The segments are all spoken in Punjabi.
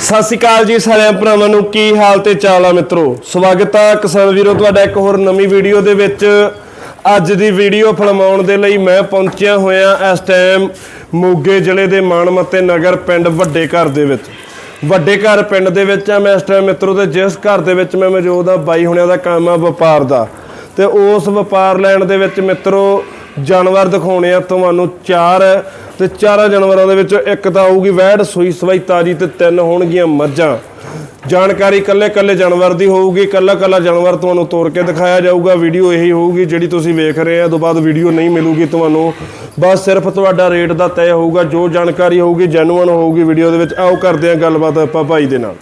ਸਤਿ ਸ਼੍ਰੀ ਅਕਾਲ ਜੀ ਸਾਰਿਆਂ ਭਰਾਵਾਂ ਨੂੰ, ਕੀ ਹਾਲ ਤੇ ਚਾਲ ਆ ਮਿੱਤਰੋ? ਸਵਾਗਤ ਆ ਕਿਸਾਨ ਵੀਰੋ, ਤੁਹਾਡਾ ਇੱਕ ਹੋਰ ਨਵੀਂ ਵੀਡੀਓ ਦੇ ਵਿੱਚ। ਅੱਜ ਦੀ ਵੀਡੀਓ ਫਲਮਾਉਣ ਦੇ ਲਈ ਮੈਂ ਪਹੁੰਚਿਆ ਹੋਇਆ ਇਸ ਟਾਈਮ ਮੋਗੇ ਜ਼ਿਲ੍ਹੇ ਦੇ ਮਾਨਮੱਤੇ ਨਗਰ ਪਿੰਡ ਵੱਡੇ ਘਰ ਦੇ ਵਿੱਚ। ਵੱਡੇ ਘਰ ਪਿੰਡ ਦੇ ਵਿੱਚ ਆ ਮੈਂ ਇਸ ਟਾਈਮ ਮਿੱਤਰੋ ਤੇ ਜਿਸ ਘਰ ਦੇ ਵਿੱਚ ਮੈਂ ਮੌਜੂਦ ਆ ਬਾਈ ਹੁਣਿਆਂ ਦਾ ਕੰਮ ਆ ਵਪਾਰ ਦਾ। ਤੇ ਉਸ ਵਪਾਰ ਲੈਣ ਦੇ ਵਿੱਚ ਮਿੱਤਰੋ ਜਾਨਵਰ ਦਿਖਾਉਣੇ ਆ ਤੁਹਾਨੂੰ ਚਾਰ ਤੇ ਚਾਰਾਂ ਜਾਨਵਰਾਂ ਦੇ ਵਿੱਚ ਇੱਕ ਤਾਂ ਆਊਗੀ ਵੈੜ, ਸੂਈ ਸਵਾਈ, ਤਾਜੀ ਤੇ ਤਿੰਨ ਹੋਣਗੀਆਂ ਮੱਝਾਂ। ਜਾਣਕਾਰੀ ਕੱਲੇ ਕੱਲੇ ਜਾਨਵਰ ਦੀ ਹੋਊਗੀ, ਕੱਲਾ ਕੱਲਾ ਜਾਨਵਰ ਤੁਹਾਨੂੰ ਤੋਰ ਕੇ ਦਿਖਾਇਆ ਜਾਊਗਾ। ਵੀਡੀਓ ਇਹੀ ਹੋਊਗੀ ਜਿਹੜੀ ਤੁਸੀਂ ਵੇਖ ਰਹੇ ਆ ਤੋਂ ਬਾਅਦ ਵੀਡੀਓ ਨਹੀਂ ਮਿਲੂਗੀ ਤੁਹਾਨੂੰ। ਬਸ ਸਿਰਫ ਤੁਹਾਡਾ ਰੇਟ ਦਾ ਤੈਅ ਹੋਊਗਾ, ਜੋ ਜਾਣਕਾਰੀ ਹੋਊਗੀ ਜੈਨੂਅਨ ਹੋਊਗੀ ਵੀਡੀਓ ਦੇ ਵਿੱਚ। ਆਓ ਕਰਦੇ ਆ ਗੱਲਬਾਤ ਆਪਾਂ ਭਾਈ ਦੇ ਨਾਲ।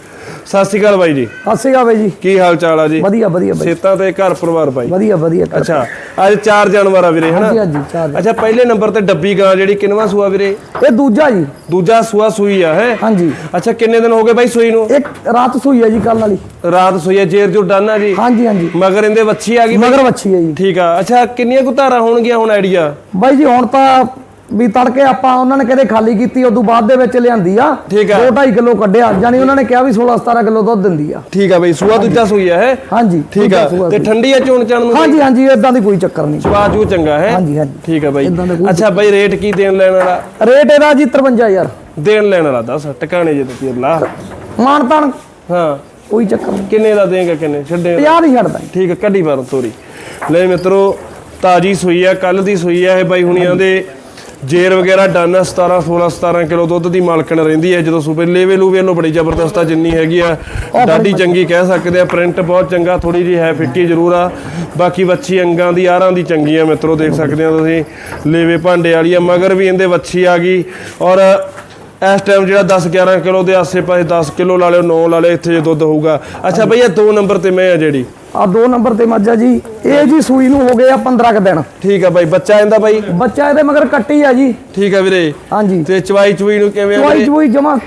ਸਤਿ ਸ਼੍ਰੀ ਅਕਾਲ ਬਾਈ ਜੀ। ਸਤਿ ਸ਼੍ਰੀ ਅਕਾਲ ਬਾਈ ਜੀ। ਕੀ ਹਾਲ ਚਾਲ ਆ ਜੀ? ਵਧੀਆ ਵਧੀਆ ਬਾਈ। ਸੇਤਾਂ ਤੇ ਘਰ ਪਰਿਵਾਰ ਬਾਈ? ਵਧੀਆ ਵਧੀਆ ਅੱਛਾ ਅੱਜ ਚਾਰ ਜਾਨਵਰ ਆ ਵੀਰੇ ਹਨਾ? ਹਾਂਜੀ ਹਾਂਜੀ ਚਾਰ ਅੱਛਾ ਪਹਿਲੇ ਨੰਬਰ ਤੇ ਡੱਬੀ ਗਾਂ ਜਿਹੜੀ ਕਿੰਨਵਾ ਸੂਆ ਵੀਰੇ? ਇਹ ਦੂਜਾ ਜੀ। ਦੂਜਾ ਸੂਆ ਸੂਈ ਆ ਹੈ? ਹਾਂਜੀ। ਅੱਛਾ ਕਿੰਨੇ ਦਿਨ ਹੋ ਗਏ ਬਾਈ ਸੂਈ ਨੂੰ? ਇੱਕ ਰਾਤ ਸੂਈ ਹੈ ਜੀ ਕੱਲ ਵਾਲੀ। ਰਾਤ ਸੂਈ ਆ ਜੇਰ ਜੋ ਡਾਨਾ ਜੀ? ਹਾਂਜੀ ਹਾਂਜੀ। ਮਗਰ ਇਹਦੇ ਵੱਛੀ ਆ ਗਈ? ਮਗਰ ਵੱਛੀ ਹੈ ਜੀ। ਠੀਕ ਆ। ਅੱਛਾ ਕਿੰਨੀਆਂ ਕੁ ਧਾਰਾਂ ਹੋਣਗੀਆਂ ਹੁਣ ਆਈਡੀਆ? ਬਾਈ ਜੀ ਹੁਣ ਤਾਂ ਵੀ ਤੜਕੇ ਆਪਾਂ ਉਹਨਾਂ ਨੇ ਕਦੇ ਖਾਲੀ ਕੀਤੀ ਉਦੋਂ ਬਾਅਦ ਦੇ ਵਿੱਚ ਲਿਆਂਦੀ ਆ। ਠੀਕ ਆ। 2.5 ਕਿਲੋ ਕੱਢਿਆ ਯਾਨੀ ਉਹਨਾਂ ਨੇ ਕਿਹਾ ਵੀ 16 17 ਕਿਲੋ ਦੁੱਧ ਦਿੰਦੀ ਆ। ਠੀਕ ਆ ਬਾਈ ਸੂਆ ਦੂਜਾ ਸੂਈ ਆ ਹੈ ਹਾਂਜੀ ਠੀਕ ਆ। ਤੇ। ਠੰਡੀ ਆ ਚੋਣ ਚਾਣ ਨੂੰ? ਹਾਂਜੀ ਹਾਂਜੀ ਇਦਾਂ ਦੀ ਕੋਈ ਚੱਕਰ ਨਹੀਂ। ਸਵਾਦ ਜੂ ਚੰਗਾ ਹੈ? ਹਾਂਜੀ ਹਾਂਜੀ। ਠੀਕ ਆ ਬਾਈ। ਅੱਛਾ ਬਾਈ ਰੇਟ ਕੀ ਦੇਣ ਲੈਣ ਵਾਲਾ? ਰੇਟ ਇਹਦਾ ਜੀ 53000 ਦੇਣ ਲੈਣ ਵਾਲਾ ਦੱਸ ਟਿਕਾਣੇ ਜੇ ਤੇ ਲਾ ਮਾਨ ਤਾਨ। ਹਾਂ। ਕੋਈ ਚੱਕਰ ਨਹੀਂ। ਕਿੰਨੇ ਦਾ ਦੇਂਗਾ ਕਿੰਨੇ? ਛੱਡੇ 50 ਦੀ ਛੱਡਦਾ ਠੀਕ ਹੈ ਕੱਢੀ ਬਾਰ ਤੋਰੀ। ਲੈ ਮਿੱਤਰੋ ਤਾਜੀ ਸੂਈ ਆ ਕੱਲ ਦੀ ਸੂਈ ਆ ਇਹ ਬਾਈ ਹੁਣੀਆਂ ਦੇ। ਜੇਰ ਵਗੈਰਾ ਡਾਨਾ 17 16 17 ਕਿਲੋ ਦੁੱਧ ਦੀ ਮਾਲਕਣ ਰਹਿੰਦੀ ਹੈ। ਜਦੋਂ ਸੂਬੇ ਲੇਵੇ ਲੂਵੇ ਲੋ ਬੜੀ ਜ਼ਬਰਦਸਤ ਆ ਜਿੰਨੀ ਹੈਗੀ ਆ। ਡਾਡੀ ਚੰਗੀ ਕਹਿ ਸਕਦੇ ਆ ਪ੍ਰਿੰਟ ਬਹੁਤ ਚੰਗਾ ਥੋੜੀ ਜੀ ਹੈ ਫਿੱਕੀ ਜ਼ਰੂਰ ਆ। ਬਾਕੀ ਵੱਛੀ ਅੰਗਾਂ ਦੀ ਆਰਾਂ ਦੀ ਚੰਗੀ ਆ ਮਿੱਤਰੋ ਦੇਖ ਸਕਦੇ ਆ ਤੁਸੀਂ। ਲੇਵੇ ਭਾਂਡੇ ਵਾਲੀ ਆ ਮਗਰ ਵੀ ਇਹਦੇ ਵੱਛੀ ਆ ਗਈ। ਔਰ ਇਸ ਟਾਈਮ ਜਿਹੜਾ 10 11 ਕਿਲੋ ਦੇ ਆਸੇ-ਪਾਸੇ 10 ਕਿਲੋ ਲਾ ਲਿਓ 9 ਲਾ ਲਿਓ ਇੱਥੇ ਜੇ ਦੁੱਧ ਹੋਊਗਾ। ਅੱਛਾ ਭਈਆ ਦੋ ਨੰਬਰ ਤੇ ਮੈਂ ਆ ਜਿਹੜੀ। ਆ ਦੋ ਨੰਬਰ ਤੇ ਮੱਝਾ ਜੀ ਇਹ ਜੀ ਸੂਈ ਨੂੰ ਹੋ ਗਏ ਆ 15 ਕ ਦਿਨ। ਠੀਕ ਆ ਬਾਈ ਬੱਚਾ ਇਹਦਾ ਬਾਈ? ਬੱਚਾ ਇਹਦੇ ਮਗਰ ਕੱਟੀ ਆ ਜੀ। ਠੀਕ ਆ ਵੀਰੇ। ਹਾਂਜੀ। ਤੇ ਚਵਾਈ ਚੁਈ ਨੂੰ ਕਿਵੇਂ ਵੀਰੇ? ਚੁਈ ਜਮਾ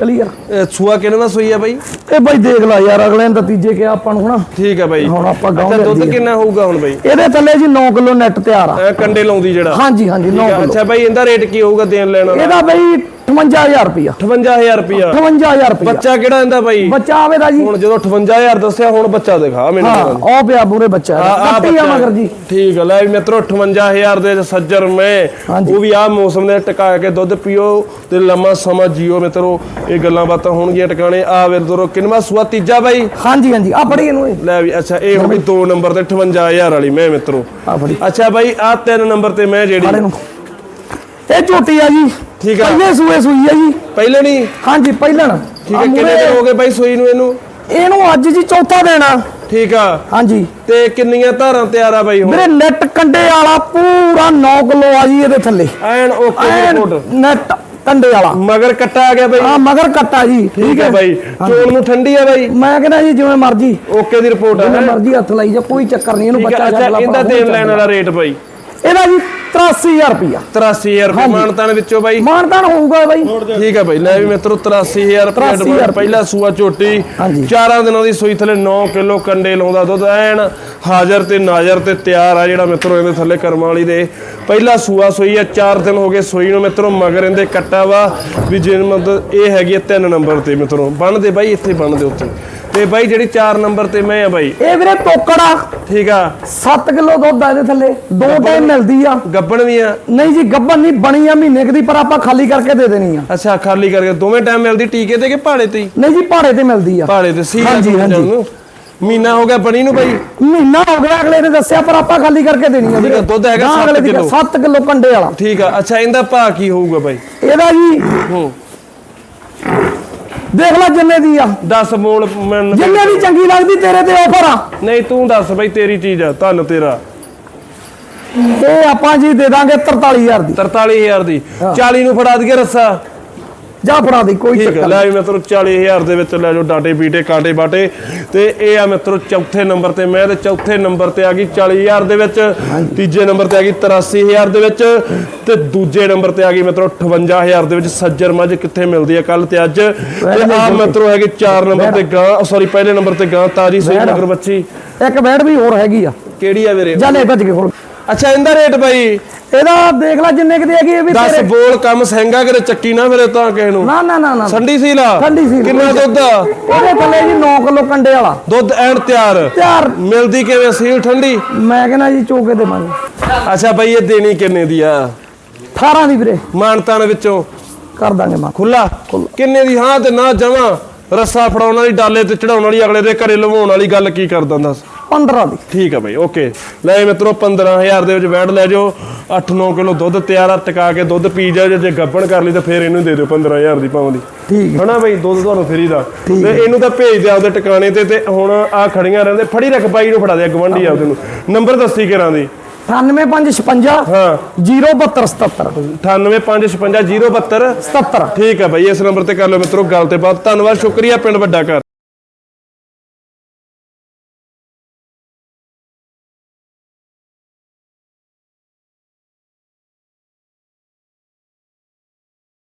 ਕਲੀਅਰ ਸੂਆ ਕਿੰਨਾ ਸੂਈ ਆ ਬਾਈ? ਇਹ ਬਾਈ ਦੇਖ ਲੈ ਯਾਰ ਅਗਲੇ ਨੇ ਤਾਂ ਤੀਜੇ ਕਿਹਾ ਆਪਾਂ ਨੂੰ ਹਨਾ। ਠੀਕ ਆ ਬਾਈ। ਹੁਣ ਆਪਾਂ ਗਾਉਂ ਅੱਛਾ ਦੁੱਧ। ਕਿੰਨਾ ਹੋਊਗਾ ਹੁਣ ਬਾਈ? ਇਹਦੇ ਥੱਲੇ ਜੀ 9 ਕਿਲੋ ਨੈਟ ਤਿਆਰ ਆ। ਕੰਡੇ ਲਾਉਂਦੀ ਜਿਹੜਾ। ਹਾਂਜੀ ਹਾਂਜੀ 9 ਠੀਕ ਆ, ਕਿਲੋ। ਅੱਛਾ ਬਾਈ ਇਹਦਾ ਰੇਟ ਕੀ ਹੋਊਗਾ ਦੇਣ ਲੈਣ ਇਹਦਾ ਬਾਈ 58000 ਰੁਪਿਆ 58000 ਰੁਪਿਆ 58000 ਰੁਪਿਆ ਬੱਚਾ ਕਿਹੜਾ ਇਹਦਾ ਬਾਈ? ਬੱਚਾ ਆਵੇ ਦਾ ਜੀ। ਹੁਣ ਜਦੋਂ 58000 ਦੱਸਿਆ ਹੁਣ ਬੱਚਾ ਦਿਖਾ ਮੈਨੂੰ ਹਾਂ। ਉਹ ਪਿਆ ਬੂਰੇ ਬੱਚਾ। ਕੱਟੀ ਆ ਮਗਰ ਜੀ। ਠੀਕ ਆ ਲੈ ਵੀ ਮਿੱਤਰੋ 58000 ਦੇ ਸੱਜਰ ਮੈਂ। ਉਹ ਵੀ ਆ ਮੌਸਮ ਦੇ ਟਿਕਾ ਕੇ ਦੁੱਧ ਪੀਓ ਤੇ ਲੰਮਾ ਸਮਾਂ ਜੀਓ ਮਿੱਤਰੋ। ਇਹ ਗੱਲਾਂ ਬਾਤਾਂ ਹੋਣਗੀਆਂ ਟਿਕਾਣੇ। ਆ ਵਿਰਦਰੋ ਕਿੰਨਵਾ ਸੂਆ ਤੀਜਾ ਬਾਈ? ਹਾਂਜੀ ਹਾਂਜੀ ਆ ਫੜੀ ਇਹਨੂੰ ਇਹ। ਲੈ ਵੀ ਅੱਛਾ ਇਹ ਹੋ ਗਈ 2 ਨੰਬਰ ਤੇ 58000 ਵਾਲੀ ਮੈਂ ਮਿੱਤਰੋ। ਆ ਫੜੀ। ਅੱਛਾ ਬਾਈ ਆ 3 ਨੰਬਰ ਤੇ ਮੈਂ ਜਿਹੜੀ ਇਹ ਝੋਟੀ ਆ ਜੀ। ਠੀਕ ਆ। ਪਹਿਲੇ ਸੂਏ ਸੂਈ ਆ ਜੀ। ਪਹਿਲੇ ਨਹੀਂ? ਹਾਂਜੀ ਪਹਿਲਣ। ਠੀਕ ਹੈ ਕਿੰਨੇ ਦਿਨ ਹੋ ਗਏ ਬਾਈ ਸੂਈ ਨੂੰ ਇਹਨੂੰ? ਇਹਨੂੰ ਅੱਜ ਜੀ ਚੌਥਾ ਦੇਣਾ ਠੀਕ ਆ। ਹਾਂਜੀ। ਤੇ ਕਿੰਨੀਆਂ ਧਾਰਾਂ ਤਿਆਰ ਆ ਬਾਈ ਹੁਣ? ਮੇਰੇ ਨੈਟ ਕੰਡੇ ਵਾਲਾ ਪੂਰਾ 9 ਕਿਲੋ ਆ ਜੀ ਇਹਦੇ ਥੱਲੇ। ਐਨ ਓਕੇ ਰਿਪੋਰਟ ਨੈਟ ਕੰਡੇ ਵਾਲਾ। ਮਗਰ ਕੱਟਾ ਆ ਗਿਆ ਬਾਈ? ਆ ਮਗਰ ਕੱਟਾ ਜੀ ਠੀਕ ਹੈ। ਬਾਈ। ਚੋਣ ਨੂੰ ਠੰਡੀ ਆ ਬਾਈ? ਮੈਂ ਕਹਿੰਦਾ ਜੀ ਜਿਵੇਂ ਮਰਜ਼ੀ। ਓਕੇ ਦੀ ਰਿਪੋਰਟ ਆ ਜਿਵੇਂ ਹੈਂ? ਮਰਜ਼ੀ ਹੱਥ ਲਾਈ ਜਾ ਕੋਈ ਚੱਕਰ ਨਹੀਂ ਇਹਨੂੰ ਬੱਚਾ ਆ ਛੱਡ ਲਾ ਇਹਦਾ ਦੇਣ ਲੈਣ ਵਾਲਾ ਰੇਟ ਬਾਈ? ਇਹਦਾ ਜੀ 83000 ਰੁਪਿਆ 83000 ਰੁਪਏ ਮਾਨਤਾਨ ਵਿੱਚੋਂ ਬਾਈ। ਮਾਨਤਾਨ ਹੋਊਗਾ ਬਾਈ। ਠੀਕ ਹੈ ਬਾਈ ਲੈ ਵੀ ਮਿੱਤਰੋ 83000 ਰੁਪਏ 83,000 ਐਡਵਾਂਸ ਪਹਿਲਾ ਸੂਆ ਝੋਟੀ। ਚਾਰਾਂ ਦਿਨਾਂ ਦੀ ਸੂਈ ਥੱਲੇ 9 ਕਿਲੋ ਕੰਡੇ ਲਾਉਂਦਾ ਦੁੱਧ ਐਨ। ਹਾਜ਼ਰ ਤੇ ਨਾਜ਼ਰ ਤੇ ਤਿਆਰ ਆ ਜਿਹੜਾ ਮਿੱਤਰੋ ਇਹਦੇ ਥੱਲੇ ਕਰਮਾਂ ਵਾਲੀ ਦੇ। ਪਹਿਲਾ ਸੂਆ ਸੂਈ ਆ 4 ਦਿਨ ਹੋ ਗਏ ਸੂਈ ਨੂੰ ਮਿੱਤਰੋ ਮਗਰ ਇਹਦੇ ਕੱਟਾ ਵਾ ਵੀ ਜਿਨ ਮਤਲਬ ਇਹ ਹੈਗੀ 3 ਨੰਬਰ ਤੇ ਮਿੱਤਰੋ ਬੰਨਦੇ ਬਾਈ ਇੱਥੇ ਬੰਨਦੇ ਉੱਤੇ ਤੇ ਬਾਈ ਜਿਹੜੀ 4 ਨੰਬਰ ਤੇ ਮੈਂ ਆ ਬਾਈ। ਇਹ ਵੀਰੇ ਟੋਕੜਾ ਠੀਕ ਆ। 7 ਕਿਲੋ ਦੁੱਧ ਆ ਇਹਦੇ ਥੱਲੇ। ਦੋ ਟਾਈਮ ਮਿਲਦੀ ਆ। ਗੱਬਣ ਵੀ ਆ। ਨਹੀਂ ਜੀ ਗੱਬਨ ਨਹੀਂ ਬਣੀ ਆ ਮਹੀਨੇ ਦੀ ਪਰ ਆਪਾਂ ਖਾਲੀ ਕਰਕੇ ਦੇ ਦੇਣੀ ਆ। ਅੱਛਾ ਖਾਲੀ ਕਰਕੇ। ਦੋਵੇਂ ਟਾਈਮ ਮਿਲਦੀ ਟੀਕੇ ਤੇ ਕਿ ਪਹਾੜੇ ਤੇ ਨਹੀਂ ਜੀ ਭਾੜੇ ਤੇ ਮਿਲਦੀ ਆ। ਪਹਾੜੇ ਤੇ ਸੀ ਹਾਂਜੀ, ਹਾਂਜੀ। ਮਹੀਨਾ ਹੋ ਗਿਆ ਬਣੀ ਨੂੰ ਬਾਈ। ਮਹੀਨਾ ਹੋ ਗਿਆ ਅਗਲੇ ਨੇ ਦੱਸਿਆ ਪਰ ਆਪਾਂ ਖਾਲੀ ਕਰਕੇ ਦੇਣੀ ਆ ਠੀਕ ਆ, ਦੁੱਧ ਹੈਗਾ ਸੱਤ ਕਿੱਲੋ। 7 ਕਿਲੋ ਕੰਡੇ ਵਾਲਾ। ਠੀਕ ਆ ਅੱਛਾ ਇਹਦਾ ਭਾਅ ਕੀ ਹੋਊਗਾ ਬਾਈ? ਇਹਦਾ ਜੀ ਹੂੰ। ਦੇਖ ਲੈ ਜਿੰਨੇ ਦੀ ਆ। 10 ਮੋਲ ਜਿੰਨੇ ਦੀ ਚੰਗੀ ਲੱਗਦੀ ਤੇਰੇ ਤੇ ਆਫਰ ਆ। ਨਹੀਂ ਤੂੰ ਦੱਸ ਬਾਈ ਤੇਰੀ ਚੀਜ਼ ਆ ਧੰਨ ਤੇਰਾ। ਇਹ ਆਪਾਂ ਜੀ ਦੇ ਦਾਂਗੇ 43000 ਦੀ। 43000 ਦੀ। 40 ਨੂੰ ਫੜਾ ਦਈਏ ਰੱਸਾ। ਜਾ ਫੜਾ ਦੀ ਕੋਈ ਠੀਕ ਹੈ ਚੱਕਰ ਲੈ ਵੀ ਮਿੱਤਰੋ 40000 ਦੇ ਵਿੱਚ ਲੈ ਜਾਓ ਡਾਟੇ ਪੀਟੇ ਕਾਂਟੇ ਬਾਟੇ। ਤੇ ਇਹ ਆ ਮਿੱਤਰੋ ਚੌਥੇ ਨੰਬਰ ਤੇ ਮੈਂ ਤੇ ਚੌਥੇ ਨੰਬਰ ਤੇ ਆ ਗਈ 40000 ਦੇ ਵਿੱਚ ਤੀਜੇ ਨੰਬਰ ਤੇ ਆ ਗਈ 83000 ਦੇ ਵਿੱਚ ਤੇ ਦੂਜੇ ਨੰਬਰ ਤੇ ਆ ਗਈ ਮਿੱਤਰੋ 58000 ਦੇ ਵਿੱਚ ਸੱਜਰ ਮੱਝ ਕਿੱਥੇ ਮਿਲਦੀ ਹੈ ਕੱਲ ਤੇ ਅੱਜ। ਤੇ ਆ ਮਿੱਤਰੋ ਹੈਗੀ 4 ਨੰਬਰ ਤੇ ਗਾਂ ਸੌਰੀ ਪਹਿਲੇ ਨੰਬਰ ਤੇ ਗਾਂ ਤਾਜੀ ਸੂਈ ਬੈੜ। ਮਗਰ ਬੱਚੀ ਇੱਕ ਬੈਡ ਵੀ ਹੋਰ ਹੈਗੀ ਆ। ਕਿਹੜੀ ਆ ਵੀਰੇ? ਜਾ ਲੈ ਭੱਜ ਕੇ ਖੋਲ ਅੱਛਾ ਇਹਦਾ ਰੇਟ ਬਾਈ? ਇਹਦਾ ਦੇਖ ਲੈ ਜਿੰਨੇ ਕਿ ਦੀ ਹੈਗੀ ਇਹ ਵੀ ਦੱਸ ਤੇਰੇ ਬੋਲ ਕੰਮ ਸਹਿੰਗਾ ਕਰੇ ਚੱਕੀ ਨਾ ਫਿਰੇ ਤਾਂ ਕਿਸੇ ਨੂੰ। ਨਾ ਨਾ ਨਾ ਨਾ। ਸੰਡੀ ਸੀ ਲਾ ਠੰਡੀ ਸੀ ਕਿੰਨਾ ਦੁੱਧ? ਇਹਦੇ ਥੱਲੇ ਜੀ 9 ਕਿਲੋ ਕੰਡੇ ਵਾਲਾ। ਦੁੱਧ ਐਨ ਤਿਆਰ। ਤਿਆਰ। ਮਿਲਦੀ ਕਿਵੇਂ ਸੀਲ ਠੰਡੀ? ਮੈਂ ਕਹਿੰਦਾ ਜੀ ਚੋਕੇ ਦੇਵਾਂਗੇ। ਅੱਛਾ ਬਾਈ ਇਹ ਦੇਣੀ ਕਿੰਨੇ ਦੀ ਆ? 18 ਦੀ ਵੀਰੇ। ਮਾਨਤਾਨ ਵਿੱਚੋਂ। ਕਰ ਦਾਂਗੇ ਮਾਂ ਖੁੱਲਾ ਕਿੰਨੇ ਦੀ? ਹਾਂ ਤੇ ਨਾ ਜਮਾ। ਰੱਸਾ ਫੜਾਉਣ ਵਾਲੀ ਡਾਲੇ ਤੇ ਚੜਾਉਣ ਵਾਲੀ ਅਗਲੇ ਦੇ ਘਰੇ ਲਵਾਉਣ ਵਾਲੀ ਗੱਲ ਕੀ ਕਰਦਾ ਦੱਸ 15 ਦੀ। ਠੀਕ ਆ ਬਾਈ ਓਕੇ ਲੈ ਮਿੱਤਰੋ 15000 ਦੇ ਵਿੱਚ ਵੈਟ ਲੈ ਜਾਓ। 8-9 ਕਿਲੋ ਦੁੱਧ ਤਿਆਰ ਆ ਟਿਕਾ ਕੇ ਦੁੱਧ ਪੀ ਜਾਓ ਜੇ- ਗੱਬਣ ਕਰ ਲਈ ਤਾਂ ਫੇਰ ਇਹਨੂੰ ਦੇ ਦਿਓ 15000 ਦੀ ਪਾਉਂ ਦੀ। ਠੀਕ ਹਨਾ ਬਾਈ ਦੁੱਧ ਤੁਹਾਨੂੰ ਫਰੀ ਦਾ। ਤੇ ਇਹਨੂੰ ਤਾਂ ਭੇਜ ਦਿਆ ਉਹਦੇ ਟਿਕਾਣੇ ਤੇ ਤੇ ਹੁਣ ਆ ਖੜੀਆਂ ਰਹਿੰਦੇ ਫੜੀ ਰੱਖ ਬਾਈ ਨੂੰ ਫੜਾ ਦੇ ਗਵੰਡੀ ਆਪਦੇ ਨੂੰ। ਨੰਬਰ ਦੱਸੀ ਕਰਾਂ ਦੀ? 98556 ਹਾਂ। 07277 98556 072 77 ਠੀਕ ਆ ਬਾਈ ਇਸ ਨੰਬਰ ਤੇ ਕਰ ਲਓ ਮਿੱਤਰੋ ਗੱਲ ਤੇ ਬਾਤ ਧੰਨਵਾਦ ਸ਼ੁਕਰੀਆ ਪਿੰਡ ਵੱਡਾ ਘਰ।